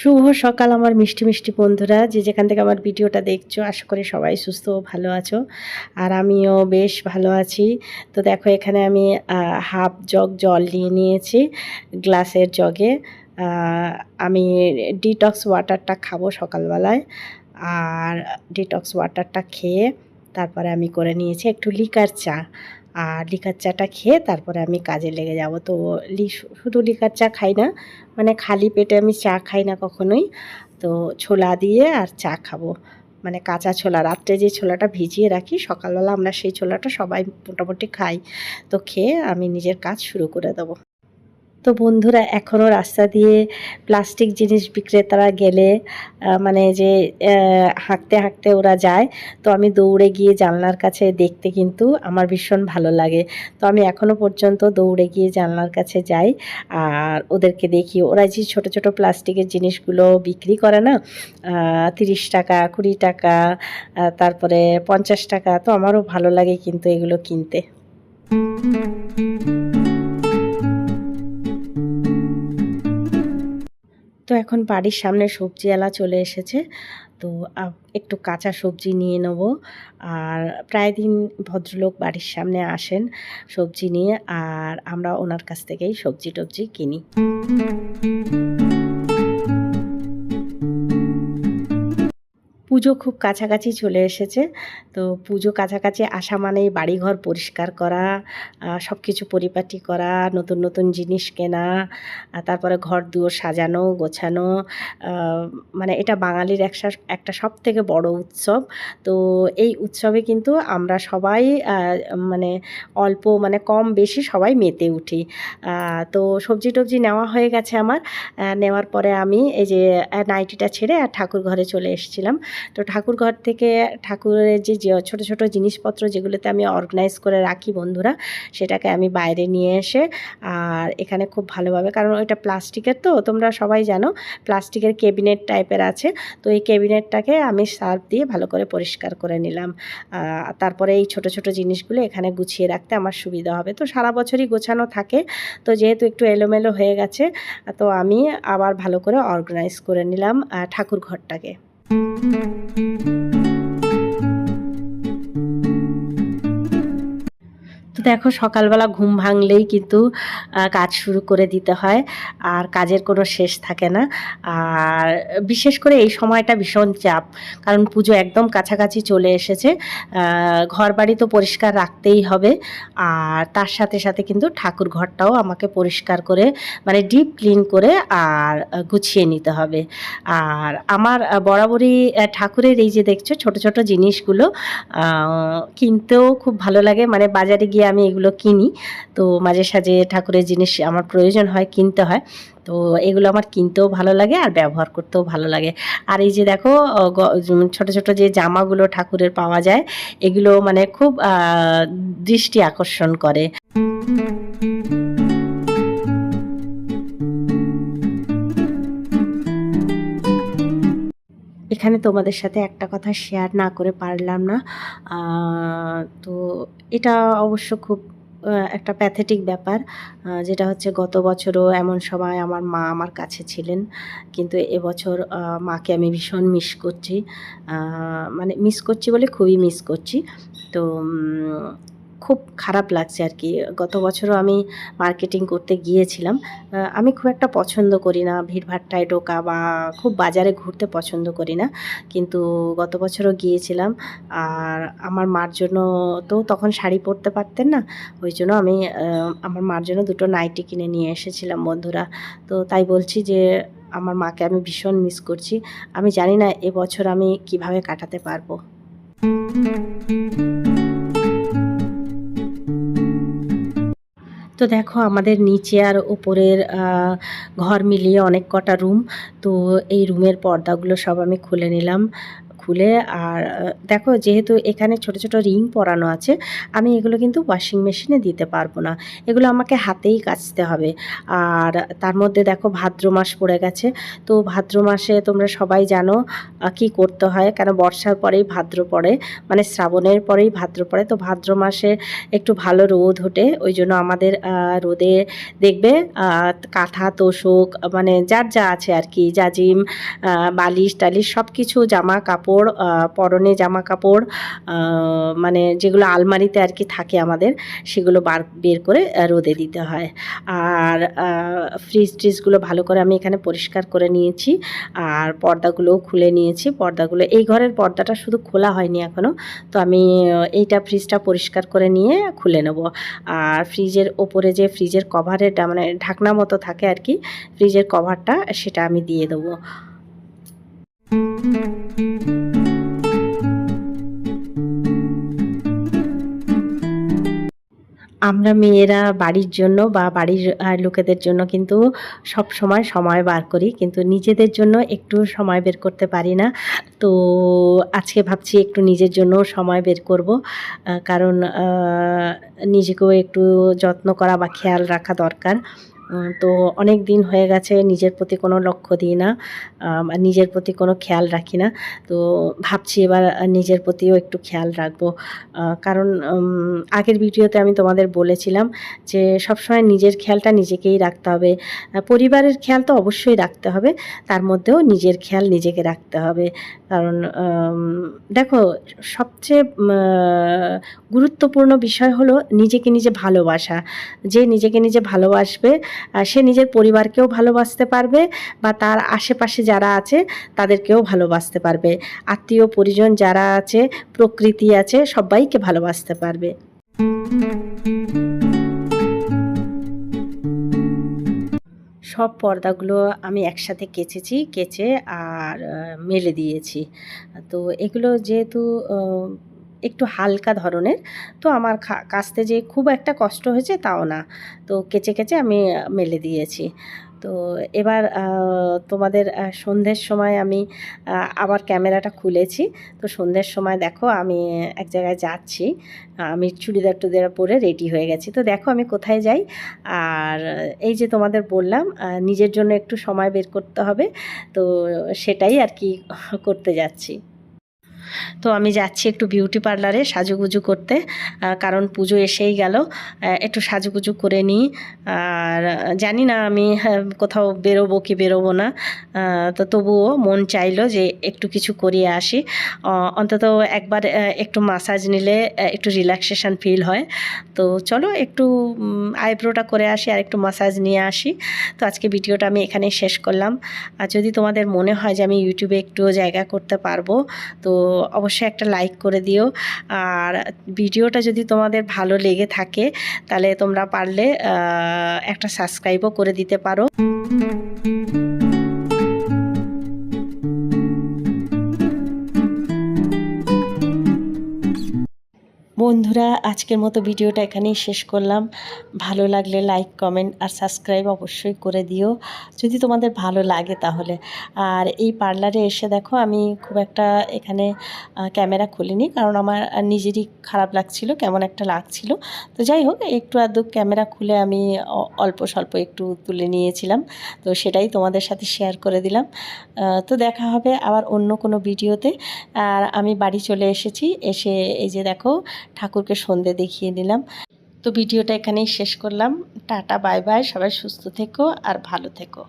শুভ সকাল আমার মিষ্টি মিষ্টি বন্ধুরা। যে যেখান থেকে আমার ভিডিওটা দেখছ, আশা করি সবাই সুস্থ ও ভালো আছো। আর আমিও বেশ ভালো আছি। তো দেখো, এখানে আমি হাফ জগ জল নিয়ে নিয়েছি গ্লাসের জগে। আমি ডিটক্স ওয়াটারটা খাব সকালবেলায়। আর ডিটক্স ওয়াটারটা খেয়ে তারপরে আমি করে নিয়েছি একটু লিকার চা। আর লিকার চাটা খেয়ে তারপরে আমি কাজে লেগে যাব। তো লি শুধু লিকার চা খাই না মানে খালি পেটে আমি চা খাই না কখনোই। তো ছোলা দিয়ে আর চা খাব। মানে কাঁচা ছোলা, রাত্রে যে ছোলাটা ভিজিয়ে রাখি, সকালবেলা আমরা সেই ছোলাটা সবাই মোটামুটি খাই। তো খেয়ে আমি নিজের কাজ শুরু করে দেবো। তো বন্ধুরা এখনও রাস্তা দিয়ে প্লাস্টিক জিনিস বিক্রেতারা গেলে মানে যে হাঁকতে হাঁকতে ওরা যায়, তো আমি দৌড়ে গিয়ে জানলার কাছে দেখতে কিন্তু আমার ভীষণ ভালো লাগে। তো আমি এখনও পর্যন্ত দৌড়ে গিয়ে জানলার কাছে যাই, আর ওদেরকে দেখি। ওরা যে ছোট ছোট প্লাস্টিকের জিনিসগুলো বিক্রি করে না তিরিশ টাকা, কুড়ি টাকা তারপরে পঞ্চাশ টাকা, তো আমারও ভালো লাগে কিন্তু এগুলো কিনতে। তো এখন বাড়ির সামনে সবজিওয়ালা চলে এসেছে। তো একটু কাঁচা সবজি নিয়ে নেব। আর প্রায় দিন ভদ্রলোক বাড়ির সামনে আসেন সবজি নিয়ে, আর আমরা ওনার কাছ থেকেই সবজি টবজি কিনি। পুজো খুব কাছাকাছি চলে এসেছে। তো পুজো কাছাকাছি আসা মানেই বাড়িঘর পরিষ্কার করা সব কিছু পরিপাটি করা, নতুন নতুন জিনিস কেনা তারপরে ঘর দুয়ার সাজানো, গোছানো মানে এটা বাঙালির একটা একটা সব থেকে বড় উৎসব। তো এই উৎসবে কিন্তু আমরা সবাই মানে অল্প মানে কম বেশি সবাই মেতে উঠি। তো সবজি টবজি নেওয়া হয়ে গেছে আমার। নেওয়ার পরে আমি এই যে নাইটিটা ছেড়ে আর ঠাকুর ঘরে চলে এসেছিলাম। তো ঠাকুর ঘর থেকে ঠাকুরের যে ছোট ছোট জিনিসপত্র যেগুলোতে আমি অর্গানাইজ করে রাখি বন্ধুরা, সেটাকে আমি বাইরে নিয়ে এসে, আর এখানে খুব ভালোভাবে, কারণ ওইটা প্লাস্টিকের তো, তোমরা সবাই জানো, প্লাস্টিকের কেবিনেট টাইপের আছে, তো এই কেবিনেটটাকে আমি সার্ফ দিয়ে ভালো করে পরিষ্কার করে নিলাম। তারপরে এই ছোট ছোট জিনিসগুলো এখানে গুছিয়ে রাখতে আমার সুবিধা হবে। তো সারা বছরই গোছানো থাকে, তো যেহেতু একটু এলোমেলো হয়ে গেছে, তো আমি আবার ভালো করে অর্গানাইজ করে নিলাম ঠাকুর ঘরটাকে Thank you. দেখো সকালবেলা ঘুম ভাঙলেই কিন্তু কাজ শুরু করে দিতে হয়, আর কাজের কোনো শেষ থাকে না। আর বিশেষ করে এই সময়টা ভীষণ চাপ, কারণ পুজো একদম কাছাকাছি চলে এসেছে ঘর বাড়ি তো পরিষ্কার রাখতেই হবে, আর তার সাথে সাথে কিন্তু ঠাকুর ঘরটাও আমাকে পরিষ্কার করে মানে ডিপ ক্লিন করে আর গুছিয়ে নিতে হবে। আর আমার বরাবরই ঠাকুরের এই যে দেখছ ছোট ছোট জিনিসগুলো কিনতেও খুব ভালো লাগে মানে বাজারে গিয়ে আমি এগুলো কিনি। তো মাঝে সাঝে ঠাকুরের জিনিস আমার প্রয়োজন হয়, কিনতে হয়। তো এগুলো আমার কিনতেও ভালো লাগে আর ব্যবহার করতেও ভালো লাগে। আর এই যে দেখো ছোট ছোট যে জামাগুলো ঠাকুরের পাওয়া যায়, এগুলো মানে খুব দৃষ্টি আকর্ষণ করে। এখানে তোমাদের সাথে একটা কথা শেয়ার না করে পারলাম না। তো এটা অবশ্য খুব একটা প্যাথেটিক ব্যাপার যেটা হচ্ছে গত বছরও এমন সময় আমার মা আমার কাছে ছিলেন। কিন্তু এবছর মাকে আমি ভীষণ মিস করছি। মানে মিস করছি বলে খুবই মিস করছি। তো খুব খারাপ লাগছে আর কি। গত বছরও আমি মার্কেটিং করতে গিয়েছিলাম। আমি খুব একটা পছন্দ করি না ভিড়ভাট্টায় ঢোকা বা খুব বাজারে ঘুরতে পছন্দ করি না। কিন্তু গত বছরও গিয়েছিলাম আর আমার মার জন্য তো তখন শাড়ি পরতে পারতেন না, ওই জন্য আমি আমার মার জন্য দুটো নাইটি কিনে নিয়ে এসেছিলাম বন্ধুরা। তো তাই বলছি যে আমার মাকে আমি ভীষণ মিস করছি। আমি জানি না এবছর আমি কীভাবে কাটাতে পারব। তো দেখো আমাদের নিচে আর ওপরের ঘর মিলিয়ে অনেক কটা রুম তো এই রুমের পর্দাগুলো সব আমি খুলে নিলাম। খুলে আর দেখো যেহেতু এখানে ছোট ছোট রিং পরানো আছে, আমি এগুলো কিন্তু ওয়াশিং মেশিনে দিতে পারব না। এগুলো আমাকে হাতেই কাচতে হবে। আর তার মধ্যে দেখো ভাদ্র মাস পড়ে গেছে। তো ভাদ্র মাসে তোমরা সবাই জানো কি করতে হয়। কেন বর্ষার পরেই ভাদ্র পড়ে মানে শ্রাবণের পরেই ভাদ্র পড়ে। তো ভাদ্র মাসে একটু ভালো রোদ ওঠে, ওই জন্য আমাদের রোদে দেখবে কাঁথা, তোষক মানে যার যা আছে আর কি, জাজিম বালিশ টালিশ সব কিছু জামা কাপড় আহ, পরনে জামা কাপড় মানে যেগুলো আলমারিতে আর কি থাকে আমাদের সেগুলো বার বের করে রোদে দিতে হয়। আর ফ্রিজ ট্রিজগুলো ভালো করে আমি এখানে পরিষ্কার করে নিয়েছি। আর পর্দাগুলোও খুলে নিয়েছি। পর্দাগুলো এই ঘরের পর্দাটা শুধু খোলা হয়নি এখনও তো আমি এইটা ফ্রিজটা পরিষ্কার করে নিয়ে খুলে নেব। আর ফ্রিজের ওপরে যে ফ্রিজের কভারের মানে ঢাকনা মতো থাকে আর কি ফ্রিজের কভারটা সেটা আমি দিয়ে দেবো। আমরা মেয়েরা বাড়ির জন্য বা বাড়ির লোকেদের জন্য কিন্তু সব সময় সময় বার করি, কিন্তু নিজেদের জন্য একটু সময় বের করতে পারি না। তো আজকে ভাবছি একটু নিজের জন্য সময় বের করব কারণ নিজেকেও একটু যত্ন করা বা খেয়াল রাখা দরকার। তো অনেক দিন হয়ে গেছে, নিজের প্রতি কোনো লক্ষ্য দিই না নিজের প্রতি কোনো খেয়াল রাখি না। তো ভাবছি এবার নিজের প্রতিও একটু খেয়াল রাখব। কারণ আগের ভিডিওতে আমি তোমাদের বলেছিলাম যে সবসময় নিজের খেয়ালটা নিজেকেই রাখতে হবে। পরিবারের খেয়াল তো অবশ্যই রাখতে হবে, তার মধ্যেও নিজের খেয়াল নিজেকে রাখতে হবে। কারণ দেখো, সবচেয়ে গুরুত্বপূর্ণ বিষয় হলো নিজেকে নিজে ভালোবাসা। যে নিজেকে নিজে ভালোবাসবে সে নিজের পরিবারকেও ভালোবাসতে পারবে বা তার আশেপাশে যারা আছে তাদেরকেও ভালোবাসতে পারবে। আত্মীয় পরিজন যারা আছে, প্রকৃতি আছে, সবাইকে ভালোবাসতে পারবে। সব পর্দাগুলো আমি একসাথে কেচেছি, কেচে আর মেলে দিয়েছি। তো এগুলো যেহেতু একটু হালকা ধরনের। তো আমার কাচতে যে খুব একটা কষ্ট হয়েছে তাও না। তো কেচে কেচে আমি মেলে দিয়েছি। তো এবার তোমাদের সন্ধ্যের সময় আমি আবার ক্যামেরাটা খুলেছি। তো সন্ধ্যের সময় দেখো আমি এক জায়গায় যাচ্ছি। আমি চুড়িদার টুড়িদার পরে রেডি হয়ে গেছি। তো দেখো আমি কোথায় যাই। আর এই যে তোমাদের বললাম নিজের জন্য একটু সময় বের করতে হবে। তো সেটাই আর কি করতে যাচ্ছি। তো আমি যাচ্ছি একটু বিউটি পার্লারে সাজুগুজু করতে। কারণ পুজো এসেই গেল। একটু সাজুগুজু করে নিই। আর জানি না আমি হ্যাঁ, কোথাও বেরোবো কি বেরোবো না। তো তবুও মন চাইলো যে একটু কিছু করিয়ে আসি। অন্তত একবার একটু মাসাজ নিলে একটু রিল্যাক্সেশন ফিল হয়। তো চলো একটু আইব্রোটা করে আসি আর একটু মাসাজ নিয়ে আসি। তো আজকে ভিডিওটা আমি এখানেই শেষ করলাম। আর যদি তোমাদের মনে হয় যে আমি ইউটিউবে একটু জায়গা করতে পারব তো অবশ্যই একটা লাইক করে দিও। আর ভিডিওটা যদি তোমাদের ভালো লেগে থাকে, তাহলে তোমরা পারলে একটা সাবস্ক্রাইবও করে দিতে পারো। বন্ধুরা আজকের মতো ভিডিওটা এখানেই শেষ করলাম। ভালো লাগলে লাইক কমেন্ট আর সাবস্ক্রাইব অবশ্যই করে দিও। যদি তোমাদের ভালো লাগে তাহলে। আর এই পার্লারে এসে দেখো, আমি খুব একটা এখানে ক্যামেরা খুলিনি কারণ আমার নিজেরই খারাপ লাগছিল, কেমন একটা লাগছিল। তো যাই হোক, একটু আধটু ক্যামেরা খুলে আমি অল্প স্বল্প একটু তুলে নিয়েছিলাম। তো সেটাই তোমাদের সাথে শেয়ার করে দিলাম। তো দেখা হবে আবার অন্য কোনো ভিডিওতে। আর আমি বাড়ি চলে এসেছি, এসে এই যে দেখো, ঠাকুরকে সন্ধে দেখিয়ে নিলাম। তো ভিডিওটা এখানেই শেষ করলাম। Tata, bye bye. সবাই সুস্থ থেকো আর ভালো থেকো।